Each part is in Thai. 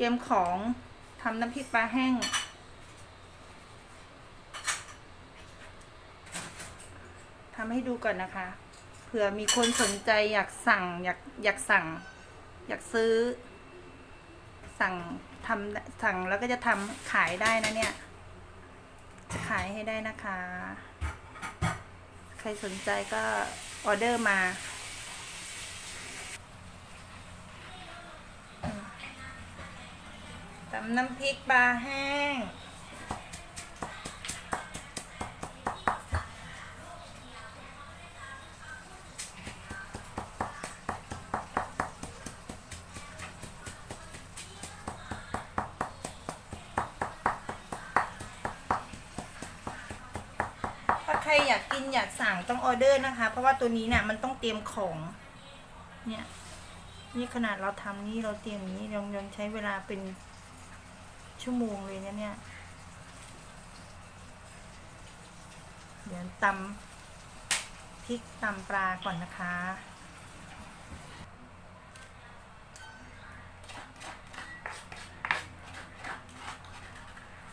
เตรียมของทำน้ำพริกปลาแห้ง ทำให้ดูก่อนนะคะ เผื่อมีคนสนใจอยากสั่งอยากอยากสั่ง อยากซื้อ สั่งทำสั่งแล้วก็จะทำขายได้นะเนี่ย จะขายให้ได้นะคะ ใครสนใจก็ออเดอร์มา น้ำพริกปลาแห้ง ถ้าใครอยากกินอยากสั่งต้องออเดอร์นะคะ เพราะว่าตัวนี้เนี่ยมันต้องเตรียมของ เนี่ยนี่ขนาดเราทำนี่เราเตรียมนี้ยังยังใช้เวลาเป็น ชั่วโมงเลยนะเนี่ย เดี๋ยวตำพริกตำปลาก่อนนะคะ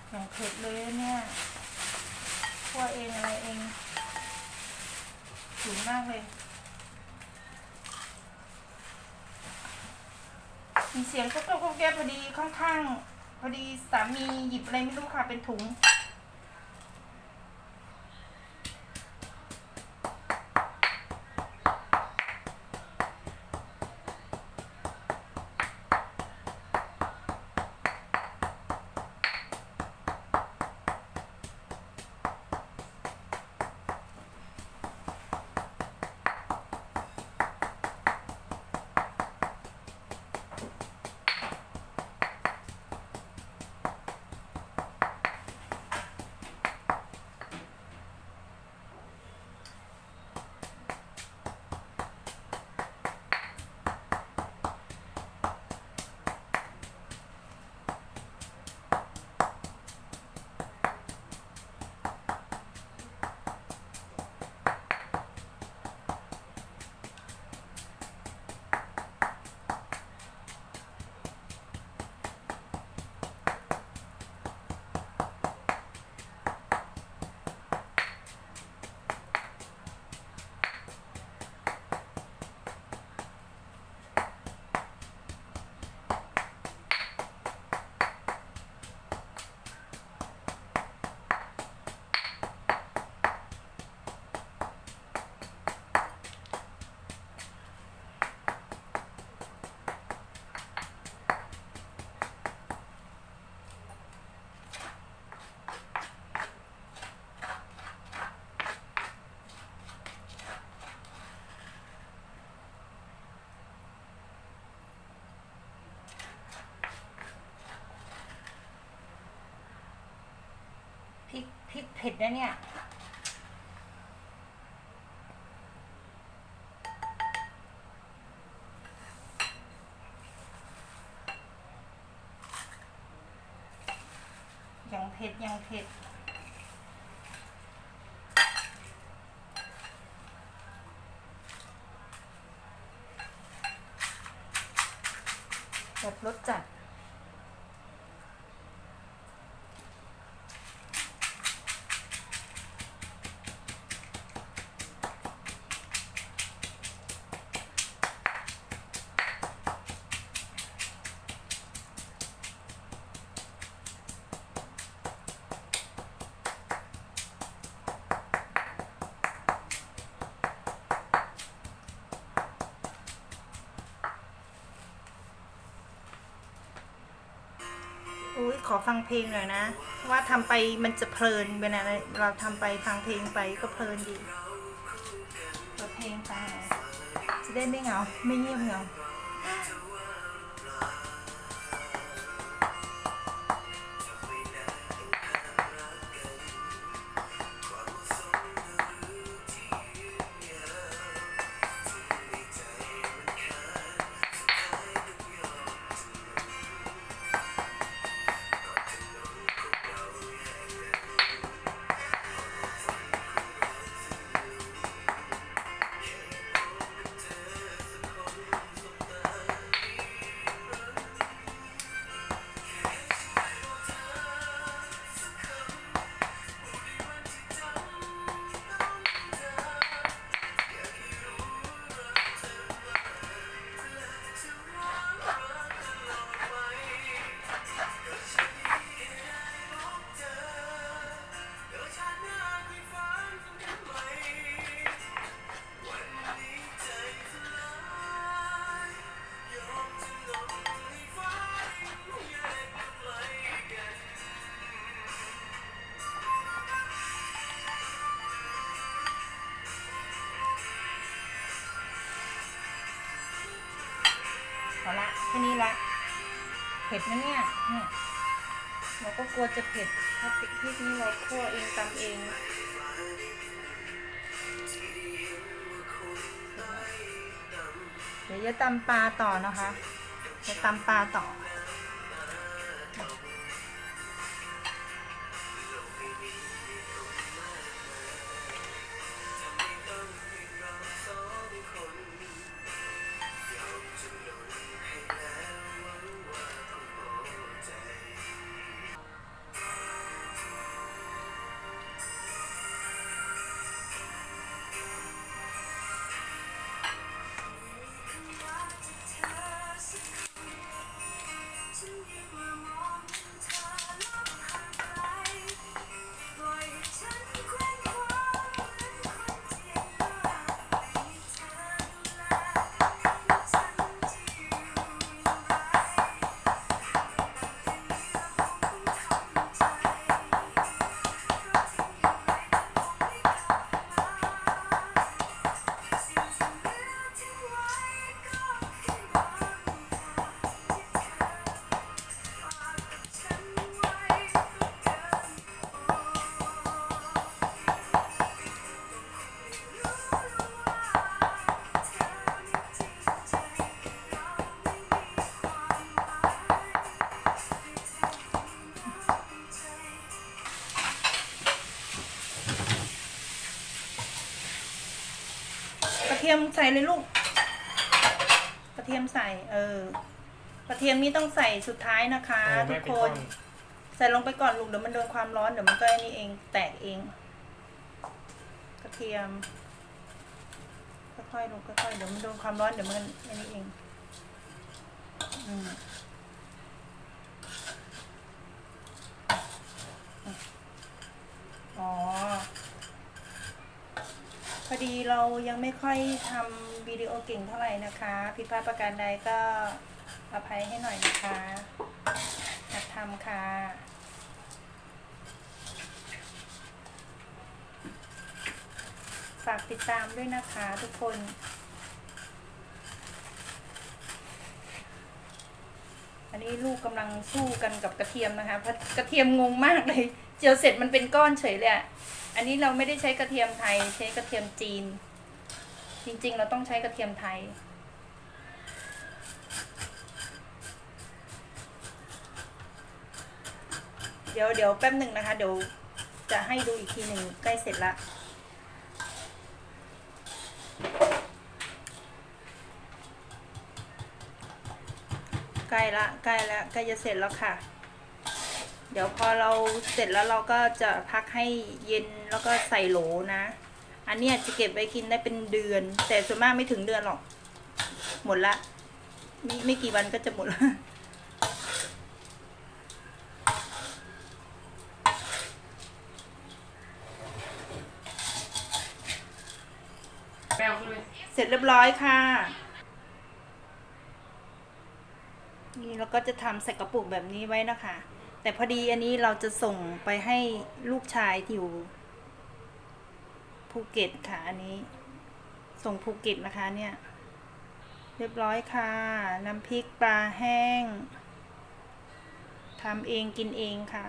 อย่างเผ็ดเลยเนี่ยคั่วเองอะไรเองสูงมากเลย มีเสียงก็ก็ก็แก้พอดีข้างๆ พอดีสามีหยิบอะไรไม่รู้ค่ะเป็นถุง ริกพริกเผ็ดนะเนี่ย ยังเผ็ด ยังเผ็ดแบบรสจัด ยขอฟังเพลงหน่อยนะ ว่าทำไปมันจะเพลินเวลาเราทำไปฟังเพลงไปก็เพลินดีเปิดเพลงฟังจะได้ไม่เหงา ไม่เงียบเหงา เอาละแค่นี้ละ เผ็ดนะเนี่ยเนี่ยเราก็กลัวจะเผ็ดเพราะพริกที่นี้เราคั่วเองตำเองเดี๋ยวจะตำปลาต่อนะคะ จะตำปลาต่อ ยมใส่เลยลูก กระเทียมใส่ เออ กระเทียมนี่ต้องใส่สุดท้ายนะคะ เออทุไม่กเป็นคต้นน ใส่ลงไปก่อนลูกเดี๋ยวมันโดนความร้อนเดี๋ยวมันก็ไอ้นี่เองแตกเอง กระเทียมค่อยๆลงค่อยๆเดี๋ยวมันโดนความร้อนเดี๋ยวมันไอ้นี่เอง อืมอ๋อ พ อดีเรายังไม่ค่อยทำวิดีโอเก่งเท่าไหร่นะคะ ผิดพลาดประการใดก็อภัยให้หน่อยนะคะหัดทำค่ะ ฝากติดตามด้วยนะคะทุกคนอันนี้ลูกกำลังสู้กันกับกระเทียมนะคะเพราะกระเทียมงงมากเลย เจียวเสร็จมันเป็นก้อนเฉยเลยอะ อันนี้เราไม่ได้ใช้กระเทียมไทย ใช้กระเทียมจีน จริงๆ เราต้องใช้กระเทียมไทย เดี๋ยวเดี๋ยวแป๊บหนึ่งนะคะ เดี๋ยวจะให้ดูอีกทีหนึ่งใกล้เสร็จละใกล้ละใกล้ละใกล้จะเสร็จแล้วค่ะ เดี๋ยวพอเราเสร็จแล้วเราก็จะพักให้เย็นแล้วก็ใส่โหลนะ อันเนี้ยจะเก็บไว้กินได้เป็นเดือน แต่ส่วนมากไม่ถึงเดือนหรอก หมดละไม่ไม่กี่วันก็จะหมดละแมวขึ้นเลยเสร็จเรียบร้อยค่ะ นี่เราก็จะทำใส่กระปุกแบบนี้ไว้นะคะ แต่พอดีอันนี้เราจะส่งไปให้ลูกชายที่อยู่ภูเก็ตค่ะอันนี้ ส่งภูเก็ตนะคะเนี่ย เรียบร้อยค่ะ น้ำพริกปลาแห้งทำเองกินเองค่ะ